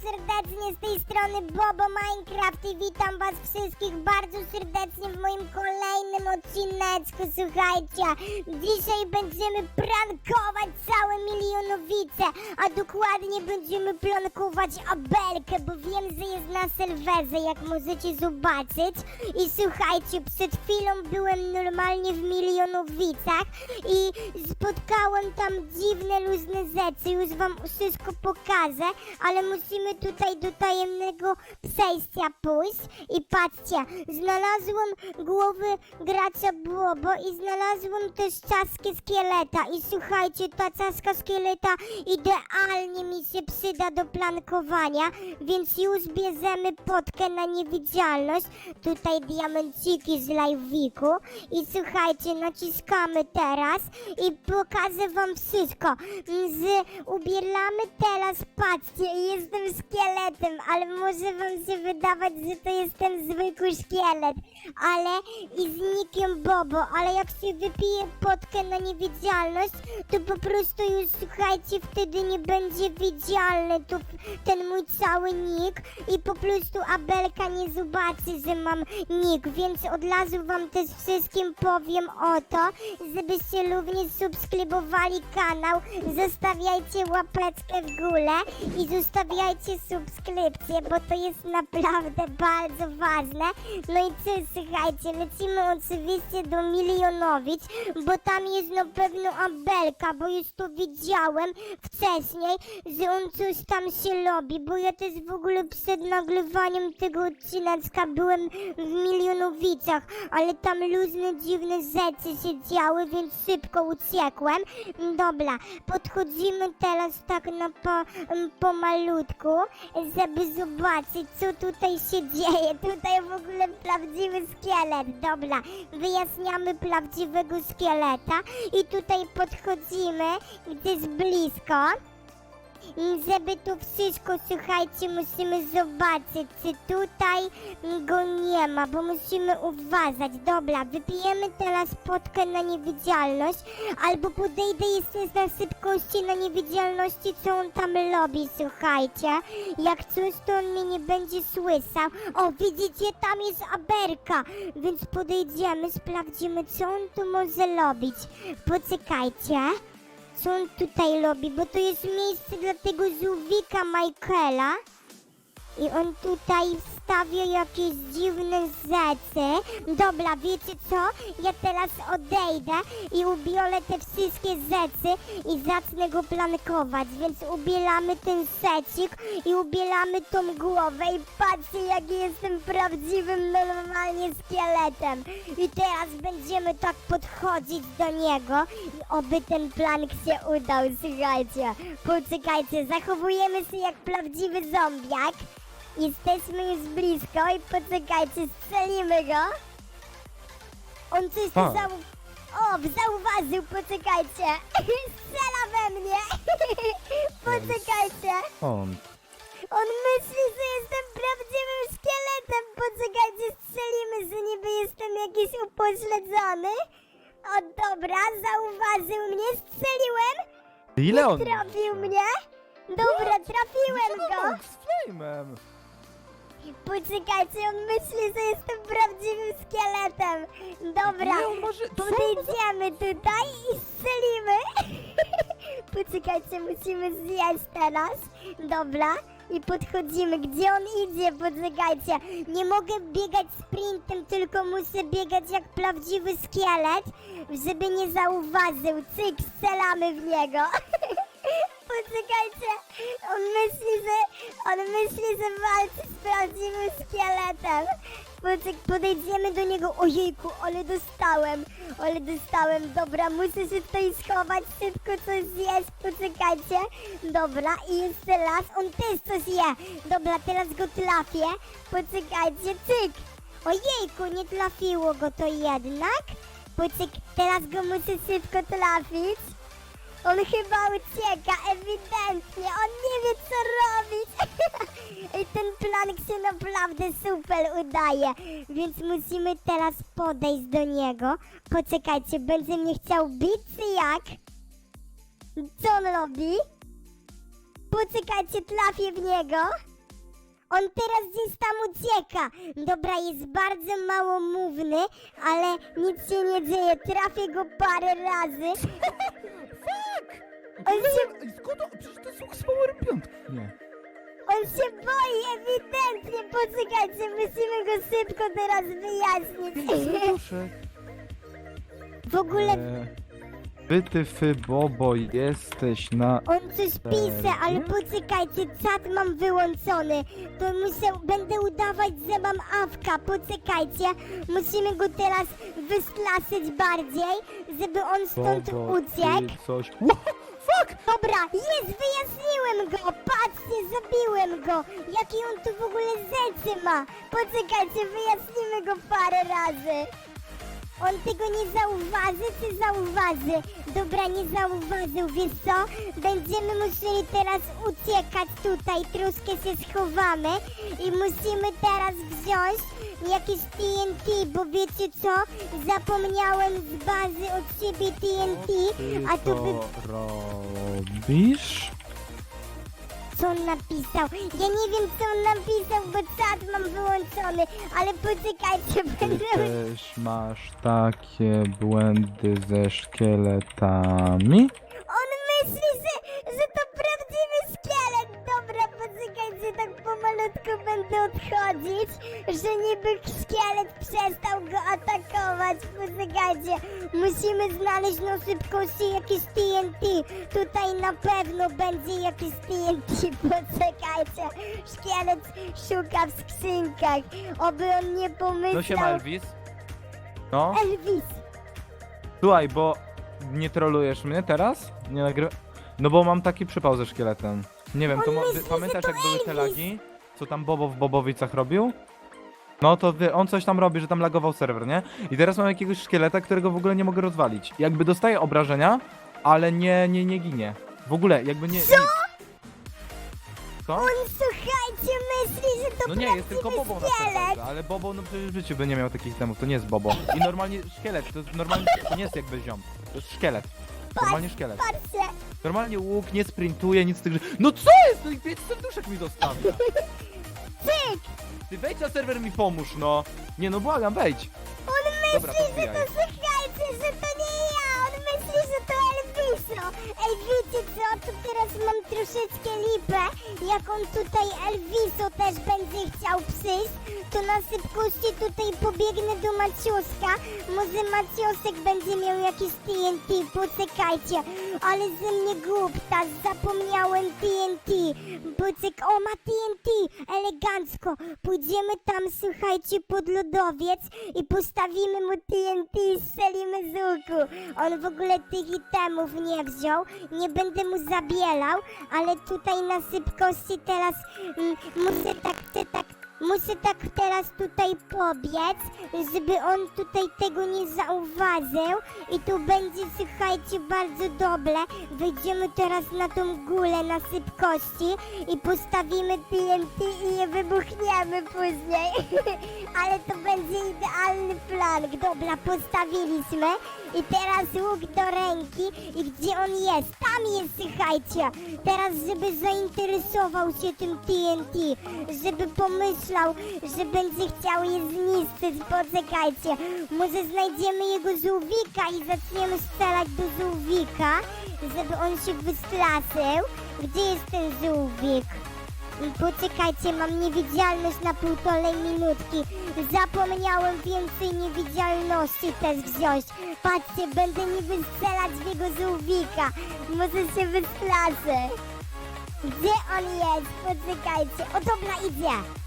serdecznie z tej strony Bobo Minecraft i witam was wszystkich bardzo serdecznie w moim kolejnym odcineczku, słuchajcie. Dzisiaj będziemy prankować całe milionowice, a dokładnie będziemy prankować Abelkę, bo wiem, że jest na serwerze, jak możecie zobaczyć. I słuchajcie, przed chwilą byłem normalnie w milionowicach i spotkałem tam dziwne, różne rzeczy, już wam wszystko pokażę, ale musimy tutaj do tajemnego przejścia pójść. I patrzcie, znalazłem głowę gracza Bobo i znalazłem też czaskę szkieleta. I słuchajcie, ta czaska szkieleta idealnie mi się przyda do plankowania, więc już bierzemy potkę na niewidzialność, tutaj diamenciki z live'iku. I słuchajcie, naciskamy teraz i pokażę wam wszystko, z ubieramy teraz, patrzcie, jestem szkieletem, ale może wam się wydawać, że to jestem zwykły szkielet, ale i z nikiem Bobo, ale jak się wypije potkę na niewidzialność, to po prostu już, słuchajcie, wtedy nie będzie widzialny tu ten mój cały nick i po prostu Abelka nie zobaczy, że mam nick, więc od razu wam też wszystkim powiem o to, żebyście również subskrybowali kanał, zostawiajcie łapeczkę w górę i zostawiajcie subskrypcję, bo to jest naprawdę bardzo ważne. No i co, słuchajcie, lecimy oczywiście do Milionowic, bo tam jest na pewno Abelka, bo już to widziałem wcześniej, że on coś tam się robi, bo ja też w ogóle przed nagrywaniem tego odcineczka byłem w Milionowicach, ale tam różne dziwne rzeczy się działy, więc szybko uciekłem. Dobra, podchodzimy teraz tak na po, pomalutku, żeby zobaczyć, co tutaj się dzieje. Tutaj w ogóle prawdziwy szkielet. Dobra, wyjaśniamy prawdziwego szkieleta i tutaj podchodzimy, gdy jest blisko. Żeby tu wszystko, słuchajcie, musimy zobaczyć, czy tutaj go nie ma, bo musimy uważać. Dobra, wypijemy teraz potkę na niewidzialność, albo podejdę jeszcze na szybkości na niewidzialności, co on tam robi, słuchajcie. Jak coś, to on mnie nie będzie słyszał. O, widzicie, tam jest Aberka, więc podejdziemy, sprawdzimy, co on tu może robić. Poczekajcie co on tutaj robi, bo to jest miejsce dla tego żółwika Michaela. I on tutaj wstawia jakieś dziwne rzeczy. Dobra, wiecie co? Ja teraz odejdę i ubiorę te wszystkie rzeczy i zacznę go plankować. Więc ubieramy ten secik i ubieramy tą głowę i patrzcie jaki jestem prawdziwym normalnie szkieletem. I teraz będziemy tak podchodzić do niego i oby ten plank się udał, słuchajcie. Poczekajcie, zachowujemy się jak prawdziwy zombiak. Jesteśmy już blisko i poczekajcie, strzelimy go. On coś tu A. zau... O, zauważył, poczekajcie. Strzela we mnie. poczekajcie. On. On myśli, że jestem prawdziwym szkieletem. Poczekajcie, strzelimy, że niby jestem jakiś upośledzony. O, dobra, zauważył mnie, strzeliłem. Ile on? Trafił mnie. Dobra, trafiłem go. Z flamem. Poczekajcie, on myśli, że jestem prawdziwym szkieletem. Dobra, Nie, on może... podejdziemy tutaj i strzelimy. Poczekajcie, musimy zjeść teraz. Dobra. I podchodzimy. Gdzie on idzie? Poczekajcie. Nie mogę biegać sprintem, tylko muszę biegać jak prawdziwy szkielet, żeby nie zauważył. Cyk, strzelamy w niego. Poczekajcie, on myśli, że on myśli, że walczy z prawdziwym szkieletem. Poczek, podejdziemy do niego. Ojejku, ale dostałem, ale dostałem. Dobra, muszę się tutaj schować, szybko coś zjeść. Poczekajcie. Dobra, i jeszcze raz. On też coś je. Dobra, teraz go trafię. Poczekajcie, cyk. Ojejku, nie trafiło go to jednak. Poczek, teraz go muszę szybko trafić. On chyba ucieka, ewidentnie. On nie wie, co robić. I ten planek się naprawdę super udaje. Więc musimy teraz podejść do niego. Poczekajcie, będzie mnie chciał bić, czy jak? Co on robi? Poczekajcie, trafię w niego. On teraz gdzieś tam ucieka. Dobra, jest bardzo małomówny, ale nic się nie dzieje. Trafię go parę razy. On się, Ej, Skąd on? Przecież to jest z Power 5. Nie. on się boi, ewidentnie. Poczekajcie, musimy go szybko teraz wyjaśnić. Serduszek. W ogóle E, Wytyfy, Bobo, jesteś na... On coś pisze, ale poczekajcie, czat mam wyłączony. To muszę, będę udawać, że mam awka. Poczekajcie, musimy go teraz wyslaszyć bardziej, żeby on stąd Bobo, uciekł. ty coś... Fuck! Dobra, jest, wyjaśniłem go! Patrzcie, zabiłem go! Jaki on tu w ogóle rzeczy ma! Poczekajcie, wyjaśnimy go parę razy! On tego nie zauważy, czy zauważy? Dobra, nie zauważył, wiesz co? Będziemy musieli teraz uciekać tutaj, troszkę się schowamy i musimy teraz wziąć jakieś TNT, bo wiecie co? Zapomniałem z bazy od siebie TNT, a tu by to robisz? Co on napisał. Ja nie wiem, co on napisał, bo czat mam wyłączony, ale poczekajcie, Ty będę... też masz takie błędy ze szkieletami? On myśli, że, poczekajcie, tak pomalutku będę odchodzić, że niby szkielet przestał go atakować. Poczekajcie, musimy znaleźć na szybkości jakieś TNT. Tutaj na pewno będzie jakieś TNT. Poczekajcie, szkielet szuka w skrzynkach. Oby on nie pomyślał... No siema Elvis. No, Elvis, słuchaj, bo nie trolujesz mnie teraz? Nie nagry... No bo mam taki przypał ze szkieletem. Nie wiem, to mo- ty, pamiętasz jak były te lagi? Co tam Bobo w Bobowicach robił? No to wie, on coś tam robi, że tam lagował serwer, nie? I teraz mam jakiegoś szkieleta, którego w ogóle nie mogę rozwalić. Jakby dostaje obrażenia, ale nie, nie, nie ginie. W ogóle, jakby nie... Co? Co? on słuchajcie, myśli, że to No nie, jest tylko prawdziwy Bobo na serwerze, ale Bobo no przecież w życiu by nie miał takich temów, to nie jest Bobo. I normalnie szkielet, to jest normalnie, to nie jest jakby ziom, to jest szkielet. Normalnie szkielet. Patrzcie, Normalnie łuk, nie sprintuje, nic z tych rzeczy. No co jest? No i pięć serduszek mi zostawia. cyk! Ty wejdź na serwer mi pomóż, no. Nie no, błagam, wejdź. On Dobra, myśli, że to słuchajcie, że to nie ja! On myśli, że to Elviso! Ej, wiecie co? Tu teraz mam troszeczkę lipę. Jak on tutaj Elviso też będzie chciał przyjść, to na szybkości tutaj pobiegnę do Macioska. Może Maciosek będzie miał jakieś TNT, poczekajcie. Ale ze mnie głupta, zapomniałem TNT. Poczek, o ma TNT, elegancko. Pójdziemy tam, słuchajcie, pod lodowiec i postawimy mu TNT i strzelimy z łuku. On w ogóle tych itemów nie wziął, nie będę mu zabielał, ale tutaj na szybkości teraz mm, muszę tak, te, tak, muszę tak teraz tutaj pobiec, żeby on tutaj tego nie zauważył i tu będzie, słuchajcie, bardzo dobre. Wejdziemy teraz na tą górę na szybkości i postawimy TNT i je wybuchniemy później. Ale to będzie idealny plan. Dobra, postawiliśmy i teraz łuk do ręki i gdzie on jest? Tam jest, słuchajcie. Teraz, żeby zainteresował się tym TNT, żeby pomyślał, że będzie chciał je zniszczyć. Poczekajcie, może znajdziemy jego żółwika i zaczniemy strzelać do żółwika, żeby on się wystraszył. Gdzie jest ten żółwik? Poczekajcie, mam niewidzialność na półtorej minutki. Zapomniałem więcej niewidzialności też wziąć. Patrzcie, będę niby strzelać w jego żółwika. Może się wystraszę. Gdzie on jest? Poczekajcie. O dobra, idzie.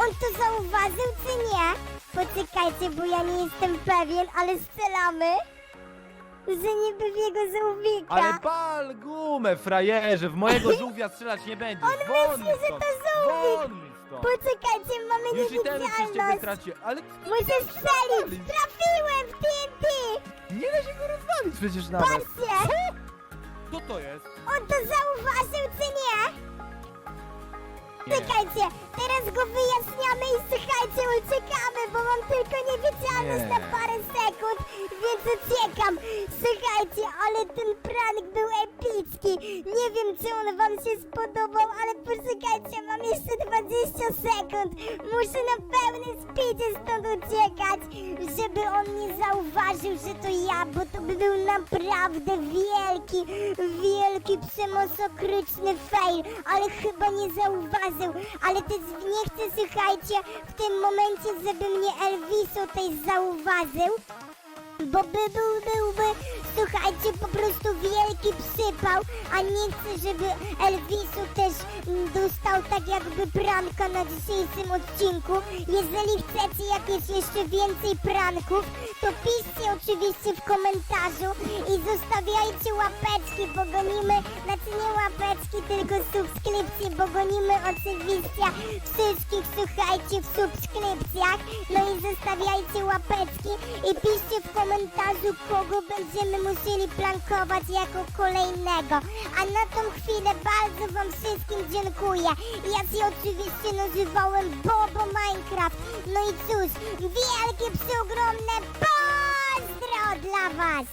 On to zauważył czy nie? Poczekajcie, bo ja nie jestem pewien, ale strzelamy. Że niby w jego żółwika. Ale pal gumę, frajerze, w mojego żółwia strzelać nie będziesz. Won mi myśli, że stąd, to żółwik. Stąd. Poczekajcie, mamy Już i ten przez ciebie niewidzialność. traci, ale Muszę strzelić! Trafiłem w TNT! nie da się go rozwalić przecież nawet. Patrzcie! Co to jest? On to zauważył, czy nie? Czekajcie, teraz go wyjaśniamy i słuchajcie, uciekamy, bo mam tylko niewidzialność Nie. na parę sekund, więc uciekam. Słuchajcie, ale ten prank był epicki. Nie wiem, czy on wam się spodobał, ale poczekajcie, mam jeszcze 20 sekund. Muszę na pełnym speedzie stąd uciekać, on nie zauważył, że to ja, bo to by był naprawdę wielki, wielki, przemosokryczny fail, ale chyba nie zauważył. Ale też nie chcę, słuchajcie, w tym momencie, żeby mnie Elviso też zauważył. Bo by był, byłby, słuchajcie, po prostu wielki przypał, a nie chcę, żeby Elvisu też mm, dostał tak jakby pranka na dzisiejszym odcinku. Jeżeli chcecie jakieś jeszcze więcej pranków, to piszcie oczywiście w komentarzu i zostawiajcie łapeczki, bo gonimy, znaczy nie łapeczki, tylko subskrypcje, bo gonimy oczywiście wszystkich, słuchajcie, w subskrypcjach. No i zostawiajcie łapeczki i piszcie w komentarzu, kogo będziemy musieli plankować jako kolejnego. A na tą chwilę bardzo wam wszystkim dziękuję. Ja się oczywiście nazywałem Bobo Minecraft. No i cóż, wielkie, przeogromne pozdro dla was!